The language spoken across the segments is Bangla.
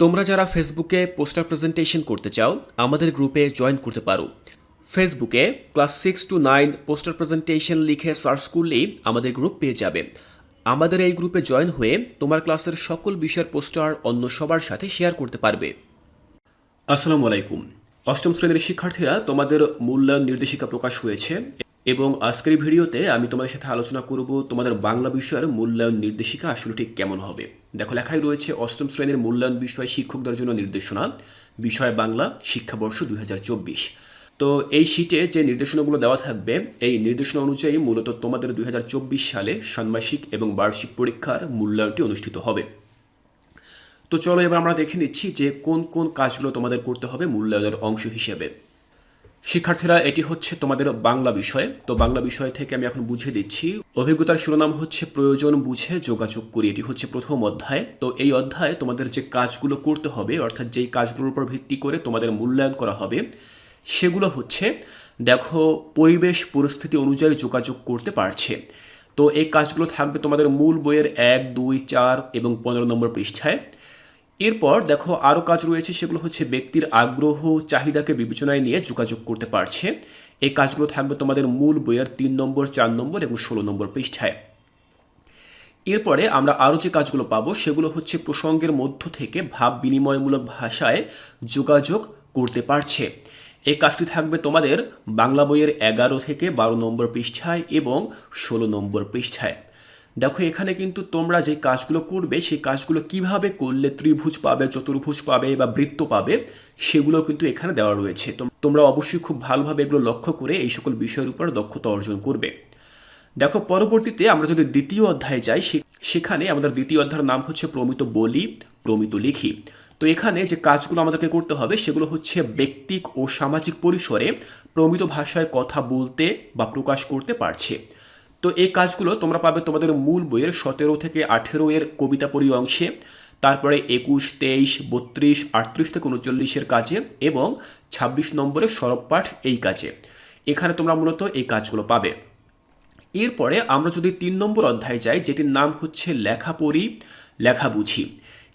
তোমরা যারা ফেসবুকে পোস্টার প্রেজেন্টেশন করতে চাও, আমাদের গ্রুপে জয়েন করতে পারো। ফেসবুকে class six to nine poster presentation লিখে সার্চ করলেই আমাদের গ্রুপ পেয়ে যাবে। আমাদের এই গ্রুপে জয়েন হয়ে তোমার ক্লাসের সকল বিষয়ের পোস্টার অন্য সবার সাথে শেয়ার করতে পারবে। আসসালামু আলাইকুম। অষ্টম শ্রেণির শিক্ষার্থীরা তোমাদের মূল্যায়ন নির্দেশিকা প্রকাশ হয়েছে। এবং আজকের ভিডিওতে আমি তোমাদের সাথে আলোচনা করব তোমাদের বাংলা বিষয়ের মূল্যায়ন নির্দেশিকা আসলে ঠিক কেমন হবে। দেখো, লেখাই রয়েছে অষ্টম শ্রেণির মূল্যায়ন বিষয় শিক্ষকদের জন্য নির্দেশনা, বিষয় বাংলা, শিক্ষাবর্ষ দুই হাজার চব্বিশ। তো এই শীটে যে নির্দেশনাগুলো দেওয়া থাকবে, এই নির্দেশনা অনুযায়ী মূলত তোমাদের দুই হাজার চব্বিশ সালে ষান্মাসিক এবং বার্ষিক পরীক্ষার মূল্যায়নটি অনুষ্ঠিত হবে। তো চলো এবার আমরা দেখে নিচ্ছি যে কোন কোন কাজগুলো তোমাদের করতে হবে মূল্যায়নের অংশ হিসেবে। শিক্ষার্থীরা, এটি হচ্ছে তোমাদের বাংলা বিষয়। তো বাংলা বিষয় থেকে আমি এখন বুঝিয়ে দিচ্ছি। অভিজ্ঞতার শিরোনাম হচ্ছে প্রয়োজন বুঝে যোগাযোগ করি। এটি হচ্ছে প্রথম অধ্যায়। তো এই অধ্যায়ে তোমাদের যে কাজগুলো করতে হবে, অর্থাৎ যেই কাজগুলোর উপর ভিত্তি করে তোমাদের মূল্যায়ন করা হবে, সেগুলো হচ্ছে, দেখো, পরিবেশ পরিস্থিতি অনুযায়ী যোগাযোগ করতে পারছে। তো এই কাজগুলো থাকবে তোমাদের মূল বইয়ের এক, দুই, চার এবং পনেরো নম্বর পৃষ্ঠায়। এরপর দেখো আরও কাজ রয়েছে, সেগুলো হচ্ছে ব্যক্তির আগ্রহ, চাহিদাকে বিবেচনায় নিয়ে যোগাযোগ করতে পারছে। এই কাজগুলো থাকবে তোমাদের মূল বইয়ের তিন নম্বর, চার নম্বর এবং ষোলো নম্বর পৃষ্ঠায়। এরপরে আমরা আরও যে কাজগুলো পাবো, সেগুলো হচ্ছে প্রসঙ্গের মধ্য থেকে ভাব বিনিময়মূলক ভাষায় যোগাযোগ করতে পারছে। এই কাজটি থাকবে তোমাদের বাংলা বইয়ের এগারো থেকে বারো নম্বর পৃষ্ঠায় এবং ষোলো নম্বর পৃষ্ঠায়। দেখো, এখানে কিন্তু তোমরা যে কাজগুলো করবে, সেই কাজগুলো কীভাবে করলে ত্রিভুজ পাবে, চতুর্ভুজ পাবে বা বৃত্ত পাবে, সেগুলো কিন্তু এখানে দেওয়া রয়েছে। তোমরা অবশ্যই খুব ভালোভাবে এগুলো লক্ষ্য করে এই সকল বিষয়ের উপর দক্ষতা অর্জন করবে। দেখো, পরবর্তীতে আমরা যদি দ্বিতীয় অধ্যায়ে যাই সেখানে আমাদের দ্বিতীয় অধ্যায়ের নাম হচ্ছে প্রমিত বলি, প্রমিত লিখি। তো এখানে যে কাজগুলো আমাদেরকে করতে হবে, সেগুলো হচ্ছে ব্যক্তিক ও সামাজিক পরিসরে প্রমিত ভাষায় কথা বলতে বা প্রকাশ করতে পারছে। তো এই কাজগুলো তোমরা পাবে তোমাদের মূল বইয়ের সতেরো থেকে আঠেরো এর কবিতা পড়ি অংশে তারপরে একুশ, তেইশ, বত্রিশ, আটত্রিশ থেকে উনচল্লিশের কাজে এবং ছাব্বিশ নম্বরের সরব পাঠ এই কাজে। এখানে তোমরা মূলত এই কাজগুলো পাবে। এরপরে আমরা যদি তিন নম্বর অধ্যায়ে যাই, যেটির নাম হচ্ছে লেখা পড়ি লেখা বুঝি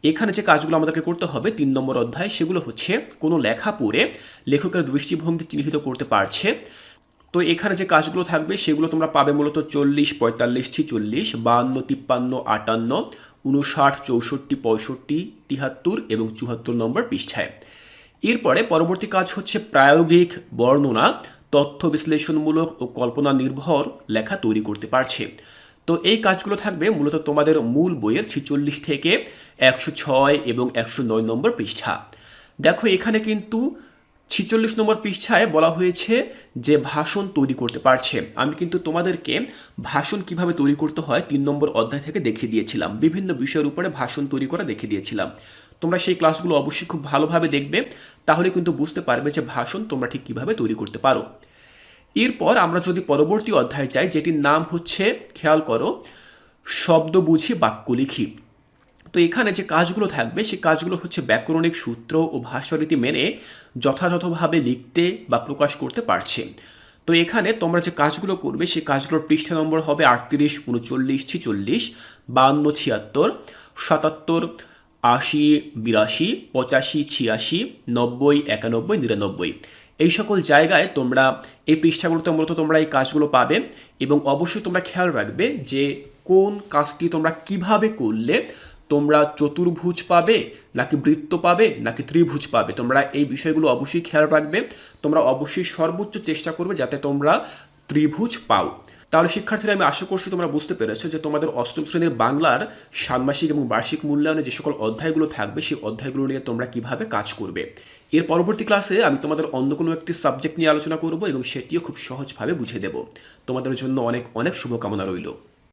এখানে যে কাজগুলো আমাদেরকে করতে হবে তিন নম্বর অধ্যায়, সেগুলো হচ্ছে কোনো লেখা পড়ে লেখকের দৃষ্টিভঙ্গি চিহ্নিত করতে পারছে। তো এখানে যে কাজগুলো থাকবে, সেগুলো তোমরা পাবে মূলত চল্লিশ, পঁয়তাল্লিশ, ছিচল্লিশ বাহান্ন তিপ্পান্ন, আটান্ন উনষাট চৌষট্টি, পঁয়ষট্টি, তিহাত্তর এবং চুহাত্তর নম্বর পৃষ্ঠায়। এরপরে পরবর্তী কাজ হচ্ছে প্রায়োগিক বর্ণনা, তথ্য বিশ্লেষণমূলক ও কল্পনা নির্ভর লেখা তৈরি করতে পারছে। তো এই কাজগুলো থাকবে মূলত তোমাদের মূল বইয়ের ছিচল্লিশ থেকে একশো ছয় এবং একশো নয় নম্বর পৃষ্ঠা। দেখো এখানে কিন্তু ছিচল্লিশ নম্বর পৃষ্ঠায় বলা হয়েছে যে ভাষণ তৈরি করতে পারছে। আমি কিন্তু তোমাদেরকে ভাষণ কীভাবে তৈরি করতে হয় তিন নম্বর অধ্যায় থেকে দেখিয়ে দিয়েছিলাম। বিভিন্ন বিষয়ের উপরে ভাষণ তৈরি করা দেখিয়ে দিয়েছিলাম। তোমরা সেই ক্লাসগুলো অবশ্যই খুব ভালোভাবে দেখবে, তাহলে কিন্তু বুঝতে পারবে যে ভাষণ তোমরা ঠিক কীভাবে তৈরি করতে পারো। এরপর আমরা যদি পরবর্তী অধ্যায় চাই, যেটির নাম হচ্ছে, খেয়াল করো, শব্দ বুঝি, বাক্য লিখি। তো এখানে যে কাজগুলো থাকবে সেই কাজগুলো হচ্ছে ব্যাকরণিক সূত্র ও ভাষারীতি মেনে যথাযথভাবে লিখতে বা প্রকাশ করতে পারছে। তো এখানে তোমরা যে কাজগুলো করবে সেই কাজগুলোর পৃষ্ঠা নম্বর হবে আটত্রিশ, উনচল্লিশ, ছিচল্লিশ বান্ন ছিয়াত্তর, সাতাত্তর, আশি, বিরাশি, পঁচাশি, ছিয়াশি, নব্বই, একানব্বই, নিরানব্বই। এই সকল জায়গায় তোমরা এই পৃষ্ঠাগুলোতে মূলত তোমরা এই কাজগুলো পাবে এবং অবশ্যই তোমরা খেয়াল রাখবে যে কোন কাজটি তোমরা কীভাবে করলে তোমরা চতুর্ভুজ পাবে, নাকি বৃত্ত পাবে, নাকি ত্রিভুজ পাবে? তোমরা এই বিষয়গুলো অবশ্যই খেয়াল রাখবে। তোমরা অবশ্যই সর্বোচ্চ চেষ্টা করবে যাতে তোমরা ত্রিভুজ পাও। তাহলে শিক্ষার্থীরা, আমি আশা করছি তোমরা বুঝতে পেরেছ যে তোমাদের অষ্টম শ্রেণির বাংলার ষান্মাসিক এবং বার্ষিক মূল্যায়নে যে সকল অধ্যায়গুলো থাকবে, সেই অধ্যায়গুলো নিয়ে তোমরা কীভাবে কাজ করবে? এর পরবর্তী ক্লাসে আমি তোমাদের অন্য কোনো একটি সাবজেক্ট নিয়ে আলোচনা করব এবং সেটিও খুব সহজভাবে বুঝে দেব। তোমাদের জন্য অনেক অনেক শুভকামনা রইল।